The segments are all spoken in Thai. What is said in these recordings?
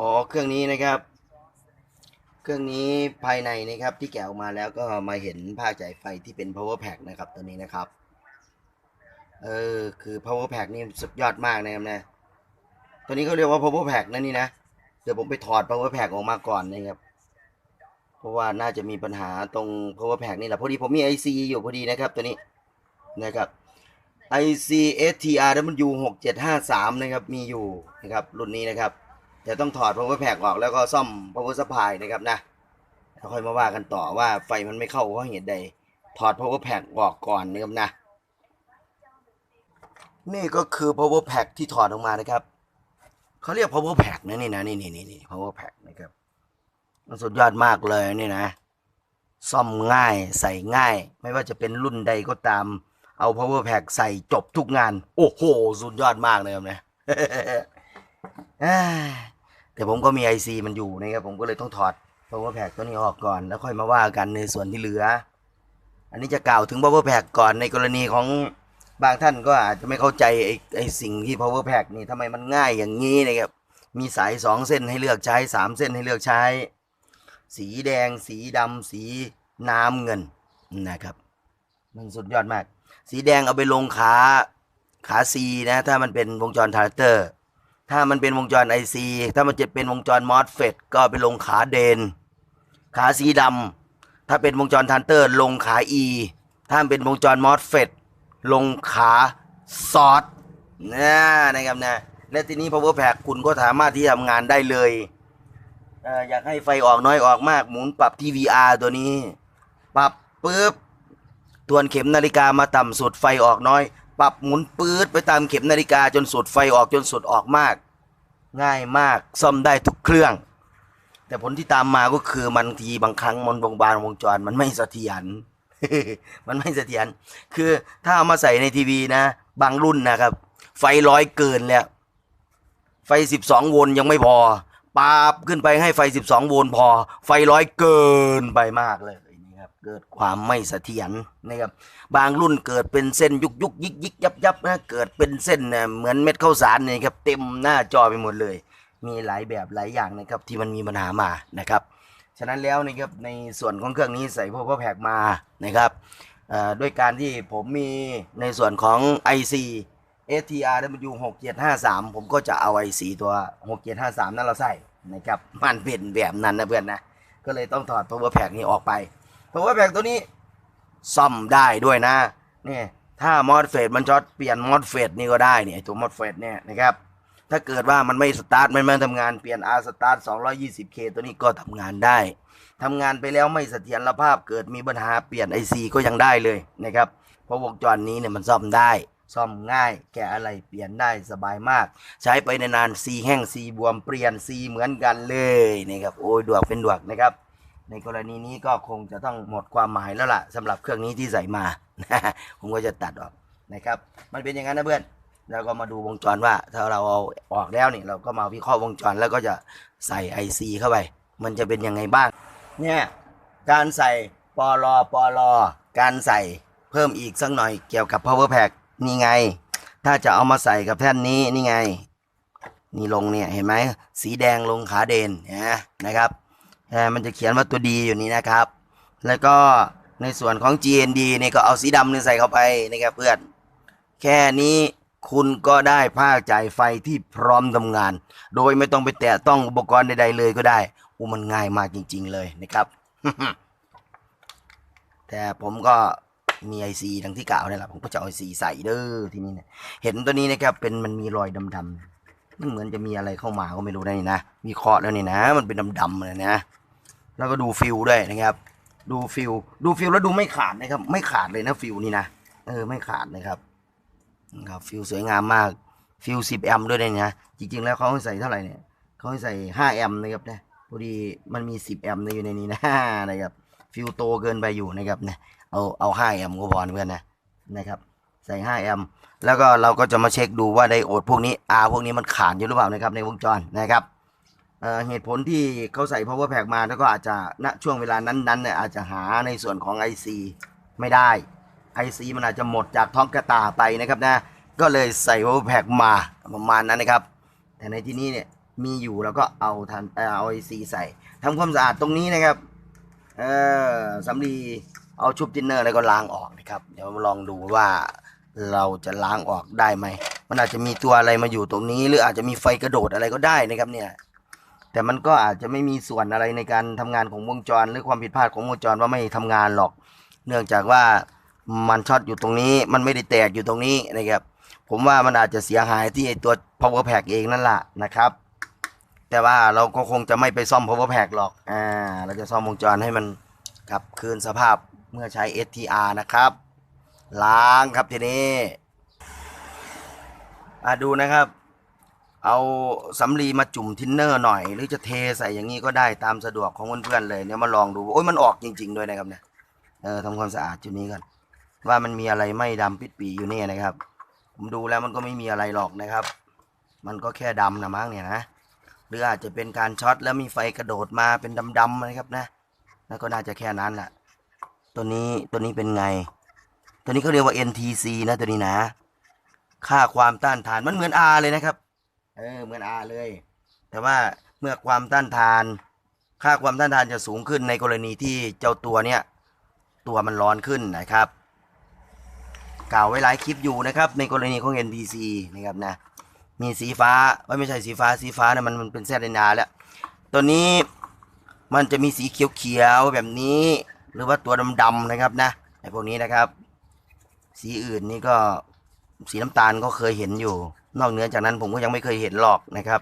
อ๋อเครื่องนี้นะครับ เครื่องนี้ภายในนะครับที่แกะออกมาแล้วก็มาเห็นภาคจ่ายไฟที่เป็น power pack นะครับตัวนี้นะครับเออคือ power pack นี่สุดยอดมากนะครับนะตัวนี้เขาเรียกว่า power pack นะนี่นะเดี๋ยวผมไปถอด power pack ออกมาก่อนนะครับเพราะว่าน่าจะมีปัญหาตรง power pack นี่แหละพอดีผมมี IC อยู่พอดีนะครับตัวนี้นะครับ IC STR W 6 7 5 3นะครับมีอยู่นะครับรุ่นนี้นะครับ แต่ต้องถอด power pack ออกแล้วก็ซ่อม power supply นะครับนะแล้วค่อยมาว่ากันต่อว่าไฟมันไม่เข้าเพราะเหตุใด ถอด power pack ออกก่อนนะครับนะ นี่ก็คือ power pack ที่ถอดออกมานะครับเขาเรียก power pack นะนี่นะนี่นี่นี่นี่ power pack นะครับมันสุดยอดมากเลยนี่นะ ซ่อมง่ายใส่ง่าย ไม่ว่าจะเป็นรุ่นใดก็ตาม เอา power pack ใส่จบทุกงาน โอ้โห สุดยอดมากเลยครับนะอ่า แต่ผมก็มี IC มันอยู่นะครับผมก็เลยต้องถอด power pack ตัวนี้ออกก่อน แล้วค่อยมาว่ากันในส่วนที่เหลือ อันนี้จะกล่าวถึง power pack ก่อนในกรณีของบางท่านก็อาจจะไม่เข้าใจไอ้ไอ้สิ่งที่ power pack นี่ทำไมมันง่ายอย่างนี้นะครับมีสายสองเส้นให้เลือกใช้สามเส้นให้เลือกใช้ สีแดง สีดำสีน้ำเงินนะครับ มันสุดยอดมาก สีแดงเอาไปลงขาขา C นะ ถ้ามันเป็นวงจรทาร์เตอร์ ถ้ามันเป็นวงจร IC ถ้ามันจะเป็นวงจรมอสเฟตก็ไปลงขาเดน ขาสีดำถ้าเป็นวงจรทาร์เตอร์ ลงขา E ถ้าเป็นวงจรมอสเฟตลงขาซอสนะนะครับนะและทีนี้ power pack คุณก็สามารถที่ทำงานได้เลยเอออยากให้ไฟออกน้อยออกมากหมุนปรับที่ VR ตัวนี้ ปรับปุ๊บทวนเข็มนาฬิกามาต่ำสุดไฟออกน้อย ปรับหมุนปื๊ดไปตามเข็มนาฬิกาจนสุดไฟออกจนสุดออกมาก ง่ายมากซ่อมได้ทุกเครื่อง แต่ผลที่ตามมาก็คือบางทีบางครั้งมันวงบานวงจรมันไม่เสถียรมันไม่เสถียรคือถ้าเอามาใส่ในทีวีนะ บางรุ่นนะครับ ไฟร้อยเกินแล้ว ไฟ12โวลต์ยังไม่พอปาบขึ้นไปให้ไฟ12โวลต์พอ ไฟร้อยเกินไปมากเลย เกิดความไม่เสถียรนะครับบางรุ่นเกิดเป็นเส้นยุกยุกยิกยิกยับยับนะเกิดเป็นเส้นนะเหมือนเม็ดข้าวสารเนี่ยครับเต็มหน้าจอไปหมดเลย มีหลายแบบหลายอย่างนะครับที่มันมีปัญหามานะครับฉะนั้นแล้วนะครับในส่วนของเครื่องนี้ใส่พวกพวกแพกมานะครับด้วยการที่ผมมีในส่วนของ IC STRW 6753 ผมก็จะเอา IC ตัว 6753 นั้นเราใส่นะครับมันเป็นแบบนั้นนะเพื่อนนะก็เลยต้องถอด power pack นี้ออกไป power pack ตัวนี้ซ่อมได้ด้วยนะนี่ถ้ามอดเฟดมันช็อตเปลี่ยนมอดเฟดนี่ก็ได้เนี่ยตัวมอดเฟดเนี่ยนะครับถ้าเกิดว่ามันไม่สตาร์ทมันไม่ทำงานเปลี่ยน R สตาร์ท 220K ตัวนี้ก็ทำงานได้ทำงานไปแล้วไม่เสถียรภาพเกิดมีปัญหาเปลี่ยน IC ก็ยังได้เลยนะครับเพราะวงจรนี้เนี่ยมันซ่อมได้ ซ่อมง่ายแกะอะไรเปลี่ยนได้สบายมาก ใช้ไปนานๆซีแห้งซีบวมเปลี่ยนซีเหมือนกันเลยนะครับโอ้ยดวกเป็นดวกนะครับ ในกรณีนี้ก็คงจะต้องหมดความหมายแล้วล่ะสำหรับเครื่องนี้ที่ใส่มาผมก็จะตัดออกนะครับ มันเป็นอย่างนั้นนะเพื่อนแล้วก็มาดูวงจรว่า ถ้าเราเอาออกแล้วนี่เราก็มาวิเคราะห์วงจรแล้วก็จะใส่ IC เข้าไป มันจะเป็นยังไงบ้าง เนี่ยการใส่ปลอปลอการใส่เพิ่มอีกสักหน่อยเกี่ยวกับ power pack นี่ไง ถ้าจะเอามาใส่กับแท่นนี้นี่ไง นี่ลงเนี่ยเห็นไหมสีแดงลงขาเดนนะนะครับ มันจะเขียนว่าตัวดีอยู่นี่นะครับ แล้วก็ในส่วนของ GND เนี่ยก็เอาสีดำนี่ใส่เข้าไปนะครับเพื่อน แค่นี้คุณก็ได้ภาคจ่ายไฟที่พร้อมทำงาน โดยไม่ต้องไปแตะต้องอุปกรณ์ใดๆเลยก็ได้อูมันง่ายมากจริง ๆ เลยนะครับ แต่ผมก็มีไอซีดังที่กล่าวนี่แหละผมก็จะเอาไอซีใส่เด้อที่นี่เนี่ยเห็นตัวนี้นะครับเป็นมันมีรอยดำๆมันเหมือนจะมีอะไรเข้ามาก็ไม่รู้นะนี่นะมีเคราะห์แล้วนี่นะ มันเป็นดำๆเลยนะ แล้วก็ดูฟิลด้วยนะครับ ดูฟิลดูฟิลแล้วดูไม่ขาดนะครับ ไม่ขาดเลยนะฟิลนี่นะเออไม่ขาดนะครับนะครับฟิลสวยงามมากฟิล10แอมป์ด้วยเนี่ยนะจริงๆแล้วเขาให้ใส่เท่าไหร่เนี่ยเขาให้ใส่5แอมป์นะครับนะพอดีมันมี10แอมป์อยู่ในนี้นะนะครับฟิลโตเกินไปอยู่นะครับนะเอาเอา5แอมป์ก็พอนเพื่อนนะนะครับใส่5แอมป์แล้วก็เราก็จะมาเช็คดูว่าไดโอดพวกนี้ R พวกนี้มันขาดอยู่หรือเปล่านะครับในวงจรนะครับ เอ่อเหตุผลที่เขาใส่ power pack มาแล้วก็อาจจะณช่วงเวลานั้นๆเนี่ยอาจจะหาในส่วนของ IC ไม่ได้ IC มันอาจจะหมดจากท้องกระตาไปนะครับนะ ก็เลยใส่ power pack มาประมาณนั้นนะครับ แต่ในที่นี้เนี่ยมีอยู่แล้วก็เอาทันเอาไอซีใส่ทำความสะอาดตรงนี้นะครับเออสำลีเอาชุบทินเนอร์แล้วก็ล้างออกนะครับ เดี๋ยวลองดูว่าเราจะล้างออกได้ไหม มันอาจจะมีตัวอะไรมาอยู่ตรงนี้ หรืออาจจะมีไฟกระโดดอะไรก็ได้นะครับเนี่ย แต่มันก็อาจจะไม่มีส่วนอะไรในการทำงานของวงจร หรือความผิดพลาดของวงจรว่าไม่ทำงานหรอก เนื่องจากว่ามันช็อตอยู่ตรงนี้ มันไม่ได้แตกอยู่ตรงนี้นะครับ ผมว่ามันอาจจะเสียหายที่ไอตัว power pack เองนั่นแหละนะครับ แต่ว่าเราก็คงจะไม่ไปซ่อม power pack หรอก อ่า เราจะซ่อมวงจรให้มันกลับคืนสภาพเมื่อใช้ STR นะครับ ล้างครับทีนี้อ่าดูนะครับ เอาสำลีมาจุ่มทินเนอร์หน่อย หรือจะเทใส่อย่างนี้ก็ได้ตามสะดวกของเพื่อนๆเลยเนี่ยมาลองดูโอ้ยมันออกจริง ๆ ด้วยนะครับเนี่ยเออทำความสะอาดจุดนี้ก่อนว่ามันมีอะไรไม่ดำปิดปีอยู่เนี่ยนะครับ ผมดูแล้วมันก็ไม่มีอะไรหรอกนะครับ มันก็แค่ดำนะมั้งเนี่ยนะหรืออาจจะเป็นการช็อตแล้วมีไฟกระโดดมาเป็นดำๆนะครับนะแล้วก็น่าจะแค่นั้นแหละตัวนี้ตัวนี้เป็นไง ตัวนี้เขาเรียกว่า NTC นะตัวนี้นะ ค่าความต้านทานมันเหมือน R เลยนะครับ เออเหมือน R เลย แต่ว่าเมื่อความต้านทาน ค่าความต้านทานจะสูงขึ้นในกรณีที่เจ้าตัวเนี้ยตัวมันร้อนขึ้นนะครับ กล่าวไว้หลายคลิปอยู่นะครับในกรณีของ NTC นะครับนะมีสีฟ้าไม่ใช่สีฟ้าสีฟ้านะมันมันเป็นแซดนาแล้วตัวนี้มันจะมีสีเขียวๆแบบนี้ หรือว่าตัวดำๆนะครับนะไอ้พวกนี้นะครับ สีอื่นนี่ก็สีน้ำตาลก็เคยเห็นอยู่ นอกเหนือจากนั้นผมก็ยังไม่เคยเห็นหรอกนะครับ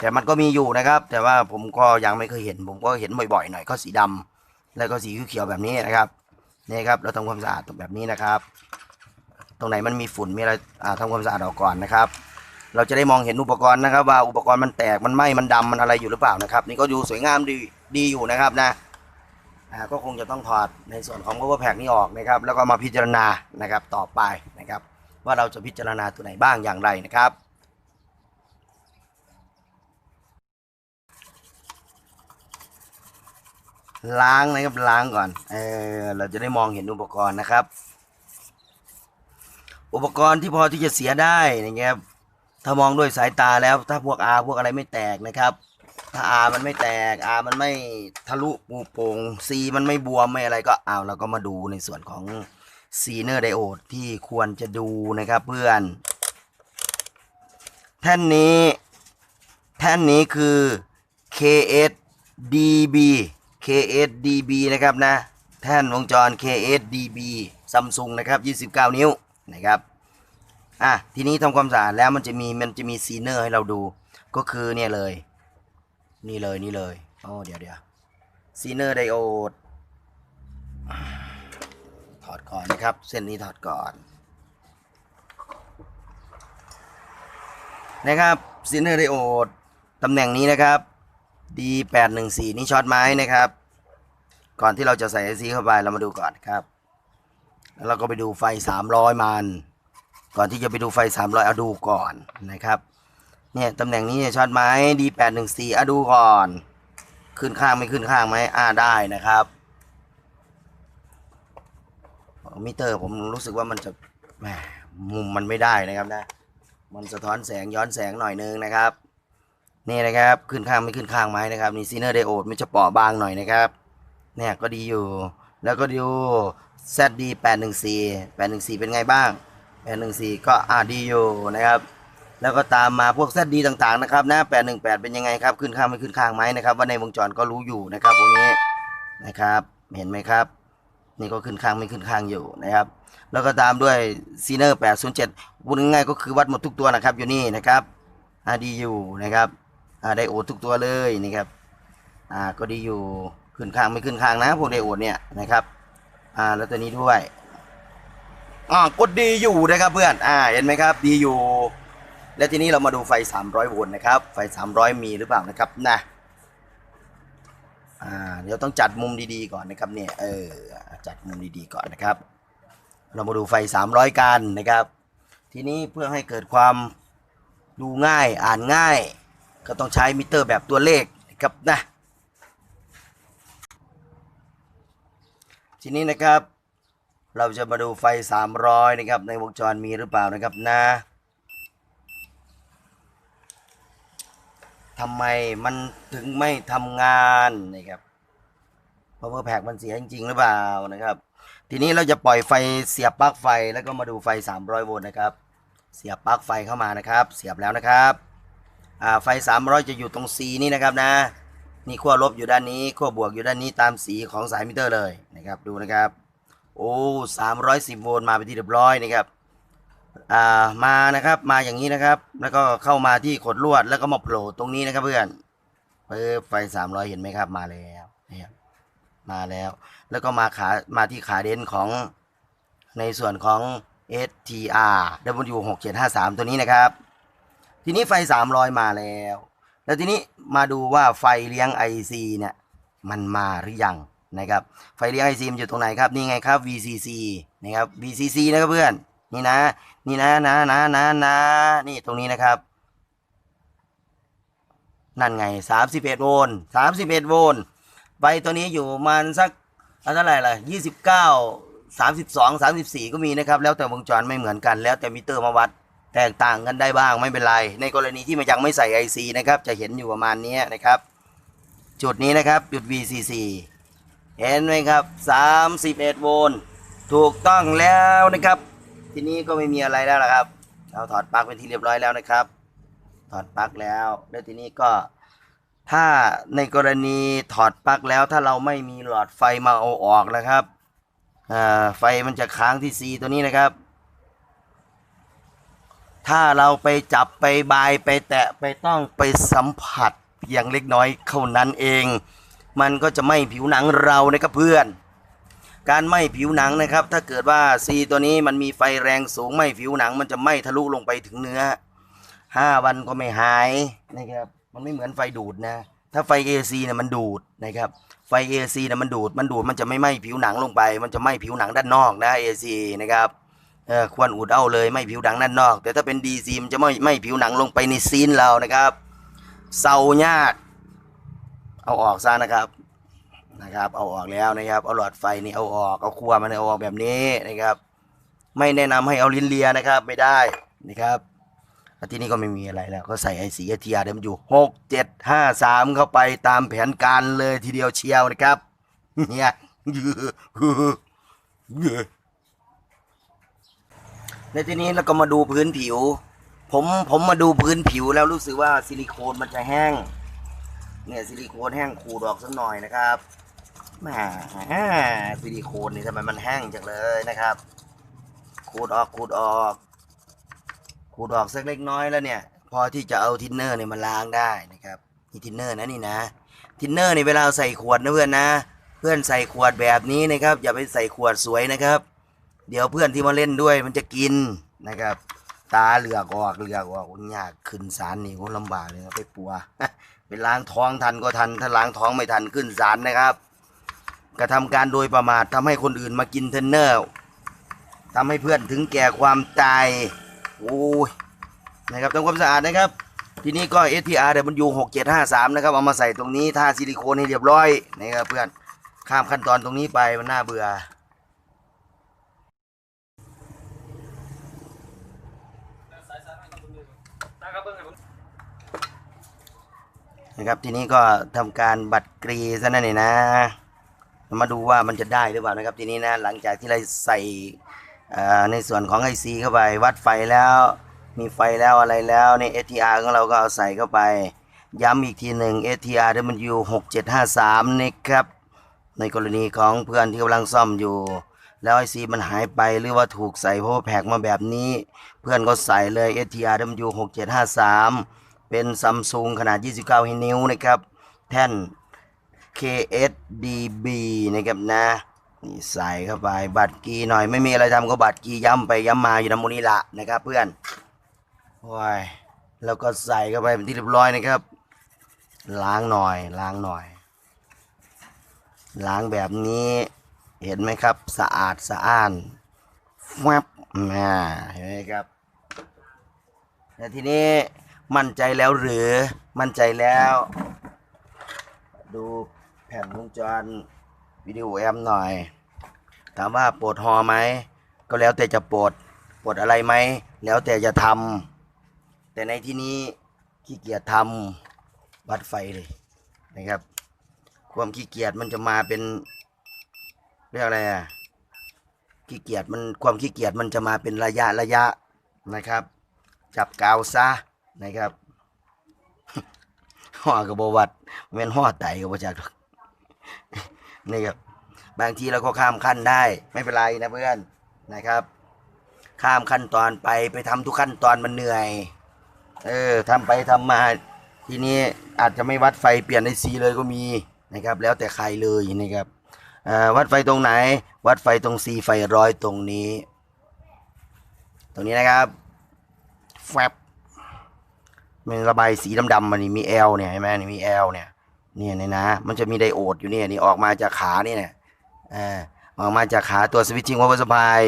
แต่มันก็มีอยู่นะครับ แต่ว่าผมก็ยังไม่เคยเห็น ผมก็เห็นบ่อยๆหน่อยก็สีดำแล้วก็สีเขียวแบบนี้นะครับนี่ครับเราทำความสะอาดตรงแบบนี้นะครับ ตรงไหนมันมีฝุ่นมีอะไรอ่าทำความสะอาดออกก่อนนะครับ เราจะได้มองเห็นอุปกรณ์นะครับ ว่าอุปกรณ์มันแตกมันไหม้มันดำมันอะไรอยู่หรือเปล่านะครับ นี่ก็ดูสวยงามดีดีอยู่นะครับนะอ่าก็คงจะต้องถอดในส่วนของ cover pack นี้ออกนะครับ แล้วก็มาพิจารณานะครับต่อไปนะครับ ว่าเราจะพิจารณาตัวไหนบ้างอย่างไรนะครับล้างนะครับล้างก่อน เออเราจะได้มองเห็นอุปกรณ์นะครับ อุปกรณ์ที่พอที่จะเสียได้นะครับ ถ้ามองด้วยสายตาแล้ว ถ้าพวก R พวกอะไรไม่แตกนะครับ ถ้า R มันไม่แตก R มันไม่ทะลุปูโป่ง C มันไม่บวมไม่อะไรก็เอาเราก็มาดูในส่วนของ ซีเนอร์ไดโอดที่ควรจะดูนะครับเพื่อน แท่นนี้ แท่นนี้คือ KSDB KSDB นะครับนะ แท่นวงจร KSDB Samsung นะครับ 29 นิ้วนะครับอะทีนี้ทำความสะอาดแล้วมันจะมีมันจะมีซีเนอร์ให้เราดูก็คือเนี่ยเลย นี่เลยนี่เลยโอ้เดี๋ยวเดี๋ยวซีเนอร์ไดโอดถอ ดก่อนนะครับ เส้นนี้ถอดก่อน นะครับซีเนอร์ไดโอดตำแหน่งนี้นะครับ D814 นี่ช็อตไม้นะครับ ก่อนที่เราจะใส่ไอซีเข้าไปเรามาดูก่อนครับ แล้วเราก็ไปดูไฟ 300 มัน ก่อนที่จะไปดูไฟ 300เอาดูก่อนนะครับเนี่ยตำแหน่งนี้ช็อตไม้ D814 อะดูก่อน ขึ้นข้างไม่ขึ้นข้างไหมอ่าได้นะครับ มิเตอร์ ผมรู้สึกว่ามันจะแหมมุมมันไม่ได้นะครับนะ มันสะท้อนแสงย้อนแสงหน่อยนึงนะครับ นี่นะครับขึ้นข้างไม่ขึ้นข้างไหมนะครับนี่ซีเนอร์ไดโอดมันจะเปาะบางหน่อยนะครับเนี่ยก็ดีอยู่ แล้วก็ดู ZD 814 814 เป็นไงบ้าง 814 ก็อ่าดีอยู่นะครับแล้วก็ตามมาพวก ZD ต่างๆนะครับนะ818 เป็นยังไงครับ ขึ้นข้างไม่ขึ้นข้างไหมนะครับ ว่าในวงจรก็รู้อยู่นะครับพวกนี้นะครับ เห็นไหมครับ นี่ก็ขึ้นข้างไม่ขึ้นข้างอยู่นะครับ แล้วก็ตามด้วยซีเนอร์807พูดง่ายๆก็คือวัดหมดทุกตัวนะครับอยู่นี่นะครับดีอยู่นะครับไดโอดทุกตัวเลยนะครับอ่าก็ดีอยู่ขึ้นข้างไม่ขึ้นข้างนะพวกไดโอดเนี่ยนะครับอ่าแล้วตัวนี้ด้วยอ่ากดดีอยู่นะครับเพื่อนอ่าเห็นไหมครับดีอยู่ และทีนี้เรามาดูไฟ 300 โวลต์นะครับไฟ 300 มีหรือเปล่านะครับนะ อ่าเดี๋ยวต้องจัดมุมดีๆก่อนนะครับเนี่ยเออจัดมุมดีๆก่อนนะครับ เรามาดูไฟ 300 กันนะครับ ทีนี้เพื่อให้เกิดความดูง่ายอ่านง่าย ก็ต้องใช้มิเตอร์แบบตัวเลขนะครับนะทีนี้นะครับ เราจะมาดูไฟ 300 นะครับ ในวงจรมีหรือเปล่านะครับนะ ทำไมมันถึงไม่ทำงานนะครับ power pack มันเสียจริง ๆ หรือเปล่านะครับ ทีนี้เราจะปล่อยไฟเสียบปลั๊กไฟแล้วก็มาดูไฟ 300 โวลต์นะครับ เสียบปลั๊กไฟเข้ามานะครับ เสียบแล้วนะครับไฟ 300 จะอยู่ตรง C นี่นะครับนะ นี่ขั้วลบอยู่ด้านนี้ขั้วบวกอยู่ด้านนี้ตามสีของสายมิเตอร์เลยนะครับ ดูนะครับ โอ้310 โวลต์มาไปนที่เรียบร้อยนะครับ อ่ามานะครับมาอย่างนี้นะครับ แล้วก็เข้ามาที่ขดลวดแล้วก็มาโผล่ตรงนี้นะครับเพื่อนเปิดไฟ300เห็นไหมครับมาแล้วนะครับมาแล้ว แล้วก็มาขามาที่ขาเด่นของในส่วนของ STR W6753 ตัวนี้นะครับ ทีนี้ไฟ 300 มาแล้ว แล้วทีนี้มาดูว่าไฟเลี้ยง IC เนี่ยมันมาหรือยังนะครับ ไฟเลี้ยง IC มันอยู่ตรงไหนครับ นี่ไงครับ VCC นะครับ VCC นะครับเพื่อน นี่นะ นี่นะนะนะนะนะนี่ตรงนี้นะครับ นั่นไง31โวลต์31โวลต์ไฟตัวนี้อยู่ประมันสักเอาเท่าไหร่ล่ะ29 32 34ก็มีนะครับ แล้วแต่วงจรไม่เหมือนกัน แล้วแต่มิเตอร์มาวัด แตกต่างกันได้บ้างไม่เป็นไร ในกรณีที่มันยังไม่ใส่ IC นะครับ จะเห็นอยู่ประมาณนี้นะครับ จุดนี้นะครับจุด VCC เห็นไหมครับ 31 โวลต์ ถูกต้องแล้วนะครับ ทีนี้ก็ไม่มีอะไรแล้วละครับ เราถอดปลั๊กเป็นที่เรียบร้อยแล้วนะครับ ถอดปลั๊กแล้ว แล้วทีนี้ก็ถ้าในกรณีถอดปลั๊กแล้วถ้าเราไม่มีหลอดไฟมาเอาออกนะครับไฟมันจะค้างที่ C ตัวนี้นะครับ ถ้าเราไปจับไปบายไปแตะไปต้องไปสัมผัสเพียงเล็กน้อยเท่านั้นเอง มันก็จะไม่ผิวหนังเรานะครับเพื่อน การไหม้ผิวหนังนะครับ ถ้าเกิดว่า C ตัวนี้มันมีไฟแรงสูงไหม้ผิวหนัง มันจะไหม้ทะลุลงไปถึงเนื้อ5วันก็ไม่หายนะครับมันไม่เหมือนไฟดูดนะ ถ้าไฟ AC เนี่ยมันดูดนะครับไฟ AC เนี่ยมันดูดมันดูดมันจะไม่ไหม้ผิวหนังลงไป มันจะไหม้ผิวหนังด้านนอกนะ AC นะครับเออควรอุดเอาเลยไม้ผิวหนังด้านนอก แต่ถ้าเป็น DC มันจะไม่ไม้ผิวหนังลงไปในซีนเรานะครับเซายากเอาออกซะนะครับ นะครับ เอาออกแล้วนะครับ เอาหลอดไฟนี่เอาออก เอาขั้วมันเอาออกแบบนี้นะครับ ไม่แนะนำให้เอาลิ้นเลียนะครับ ไม่ได้นะครับที่นี่ก็ไม่มีอะไรแล้ว ก็ใส่ไอซีเทียเดิมอยู่หกเจ็ดห้าสามเข้าไปตามแผนการเลยทีเดียวเชียวนะครับเนี่ยในที่นี้เราก็มาดูพื้นผิว ผมผมมาดูพื้นผิวแล้วรู้สึกว่าซิลิโคนมันจะแห้ง เนี่ยซิลิโคนแห้งขูดออกสักหน่อยนะครับ แหมซิลิโคนนี่ทำไมมันแห้งจังเลยนะครับ ขูดออกขูดออก ขูดออกสักเล็กน้อยแล้วเนี่ย พอที่จะเอาทินเนอร์เนี่ยมาล้างได้นะครับนี่ทินเนอร์นะนี่นะ ทินเนอร์นี่เวลาใส่ขวดนะเพื่อนนะ เพื่อนใส่ขวดแบบนี้นะครับ อย่าไปใส่ขวดสวยนะครับ เดี๋ยวเพื่อนที่มาเล่นด้วยมันจะกินนะครับ ตาเหลือกออกเหลือกออกยากขึ้นสารนี่โหลำบากเลยครับไปปัวไปล้างท้องทันก็ทันถ้าล้างท้องไม่ทันขึ้นศาลนะครับ กระทำการโดยประมาททำให้คนอื่นมากินเทนเนอร์ทำให้เพื่อนถึงแก่ความตายโอ้ยนะครับทำความสะอาดนะครับ ทีนี้ก็ SPR เดบันยู6753 นะครับ เอามาใส่ตรงนี้ทาซิลิโคนให้เรียบร้อยนะครับเพื่อนข้ามขั้นตอนตรงนี้ไปมันน่าเบื่อนะครับทีนี้ก็ทำการบัตรกรีซะนั่นเองนะ มาดูว่ามันจะได้หรือเปล่านะครับทีนี้นะหลังจากที่เราใส่ในส่วนของไอซีเข้าไปวัดไฟแล้ว มีไฟแล้วอะไรแล้วใน STR ของเราก็เอาใส่เข้าไป ย้ำอีกทีหนึ่ง STR W 6753นะครับในกรณีของเพื่อนที่กำลังซ่อมอยู่ แล้วไอซีมันหายไปหรือว่าถูกใส่โพแพกมาแบบนี้ เพื่อนก็ใส่เลย STR W 6753เป็นซัมซุงขนาด 29นิ้วนะครับ แท่น KSDB นะครับนะนี่ใส่เข้าไปบัตรกีหน่อยไม่มีอะไรทำก็บัตรกีย้ำไปย้ำมาอยู่น้ำมูนี่ละนะครับเพื่อนโอ้ยแล้วก็ใส่เข้าไปเป็นที่เรียบร้อยนะครับ ล้างหน่อยล้างหน่อย ล้างแบบนี้เห็นไหมครับสะอาดสะอ้านแวบมาเห็นไหมครับแล้วทีนี้มั่นใจแล้วหรือมั่นใจแล้ว ดู แผ่นวงจรวิดีโอแอมหน่อย ถามว่าปวดหอไหม ก็แล้วแต่จะปวดปวดอะไรไหม แล้วแต่จะทำแต่ในที่นี้ขี้เกียจทำวัดไฟเลยนะครับ ความขี้เกียจมันจะมาเป็นเรียกอะไรอะขี้เกียจมันความขี้เกียจมันจะมาเป็นระยะระยะนะครับ จับกาวซะนะครับห่อกับบวัดแม่นห่อไตกับบจักหรอก นี่ครับบางทีเราก็ข้ามขั้นได้ไม่เป็นไรนะเพื่อนนะครับ ข้ามขั้นตอนไปไปทำทุกขั้นตอนมันเหนื่อย เออทำไปทำมาทีนี้อาจจะไม่วัดไฟเปลี่ยนในสีเลยก็มีนะครับ แล้วแต่ใครเลยนะครับวัดไฟตรงไหน วัดไฟตรงสีไฟร้อยตรงนี้ ตรงนี้นะครับแฟบมันระบายสีดำๆมันนี่มีแอลเนี่ยเห็นไหมนี่มีแอลเนี่ย เนี่ยเนี่ยนะ มันจะมีไดโอดอยู่เนี่ยนี่ออกมาจากขานี่เนี่ยอ่าออกมาจากขาตัวสวิตชิ่งวอลสปาย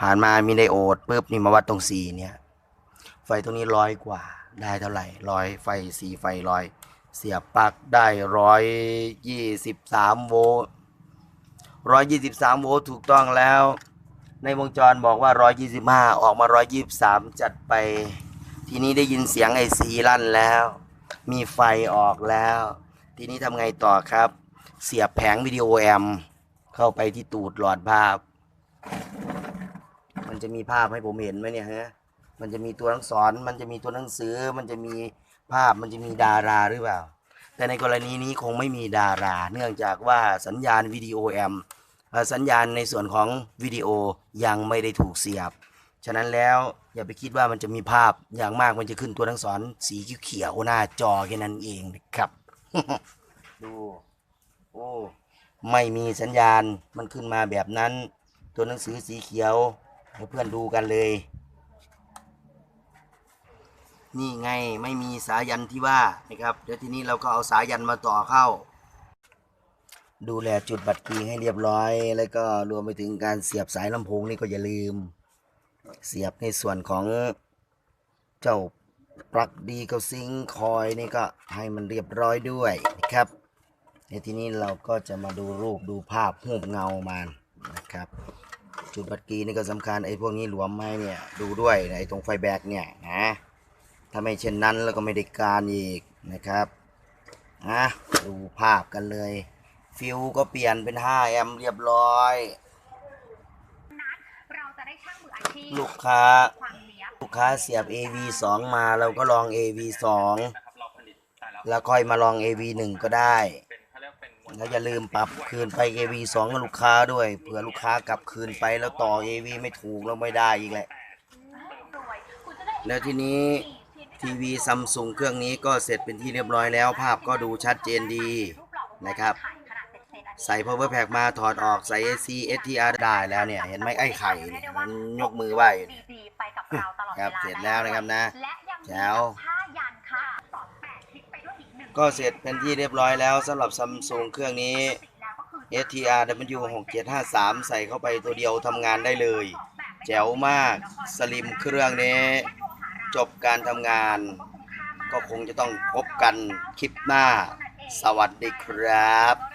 ผ่านมามีไดโอดปุ๊บนี่มาวัดตรงสีเนี่ย ไฟตรงนี้ร้อยกว่า ได้เท่าไหร่ร้อยไฟสีไฟร้อยเสียบปลั๊กได้ร้อยยี่สิบสามโวลต์ร้อยยี่สิบสามโวลต์ถูกต้องแล้ว ในวงจรบอกว่าร้อยยี่สิบห้าออกมาร้อยยี่สามจัดไป ทีนี้ได้ยินเสียงไอ้สีลั่นแล้ว มีไฟออกแล้ว ทีนี้ทำไงต่อครับ เสียบแผงวิดีโอแอม เข้าไปที่ตูดหลอดภาพ มันจะมีภาพให้ผมเห็นไหมเนี่ยฮะมันจะมีตัวหนังสอนมันจะมีตัวหนังสือ มันจะมีภาพมันจะมีดาราหรือเปล่า แต่ในกรณีนี้คงไม่มีดารา เนื่องจากว่าสัญญาณวิดีโอแอมเอ่อสัญญาณในส่วนของวิดีโอยังไม่ได้ถูกเสียบ ฉะนั้นแล้วอย่าไปคิดว่ามันจะมีภาพอย่างมากมันจะขึ้นตัวหนังสอนสีเขียวๆหน้าจอแค่นั้นเองนะครับ ดู โอ้ ไม่มีสัญญาณ มันขึ้นมาแบบนั้น ตัวหนังสือสีเขียวให้เพื่อนดูกันเลย นี่ไงไม่มีสายันที่ว่านะครับเดี๋ยวทีนี้เราก็เอาสายันมาต่อเข้า ดูแลจุดบัตรคีย์ให้เรียบร้อย แล้วก็รวมไปถึงการเสียบสายลำโพงนี่ก็อย่าลืม เสียบในส่วนของเจ้า ปลั๊กดีกับซิงค์คอยนี่ก็ให้มันเรียบร้อยด้วยนะครับเดี๋ยวทีนี้เราก็จะมาดูรูปดูภาพหูปเงามันนะครับ จุดบัตรกีนี่ก็สำคัญไอ้พวกนี้หลวมไหมเนี่ยดูด้วยนะไอ้ตรงไฟแบกเนี่ยนะถ้าไม่เช่นนั้นแล้วก็ไม่ได้การอีกนะครับนะดูภาพกันเลย ฟิวก็เปลี่ยนเป็น 5 แอมป์เรียบร้อยเราจะได้ช่างมืออาชีพลูกค้า ความเนี้ยบลูกค้าเสียบ AV 2 มาเราก็ลอง AV 2 แล้วค่อยมาลอง AV 1 ก็ได้ แล้วอย่าลืมปรับคืนไป AV 2กับลูกค้าด้วย เผื่อลูกค้ากลับคืนไปแล้วต่อ AV ไม่ถูกแล้วไม่ได้อีกแหละรวยคุณจะได้แล้วทีนี้ทีวีซัมซุงเครื่องนี้ก็เสร็จเป็นที่เรียบร้อยแล้ว ภาพก็ดูชัดเจนดีนะครับ ใส่ power pack มาถอดออกใส่ AC STR ได้แล้วเนี่ย เห็นไหมไอ้ไข่เนี่ยมันยกมือไหวอยู่เนี่ยดีๆไปกับเราตลอดครับวลาเสร็จแล้วนะครับนะ และยังมีแจ๋ว ผ้ายันค่ะสองแปดคลิปไปด้วยอีกหนึ่งก็เสร็จเป็นที่เรียบร้อยแล้วสำหรับซัมซุงเครื่องนี้ แล้วก็คือ STR W6753 ใส่เข้าไปตัวเดียวทำงานได้เลย แจ๋วมากสลิมเครื่องนี้ จบการทำงาน ก็คงจะต้องพบกันคลิปหน้า สวัสดีครับ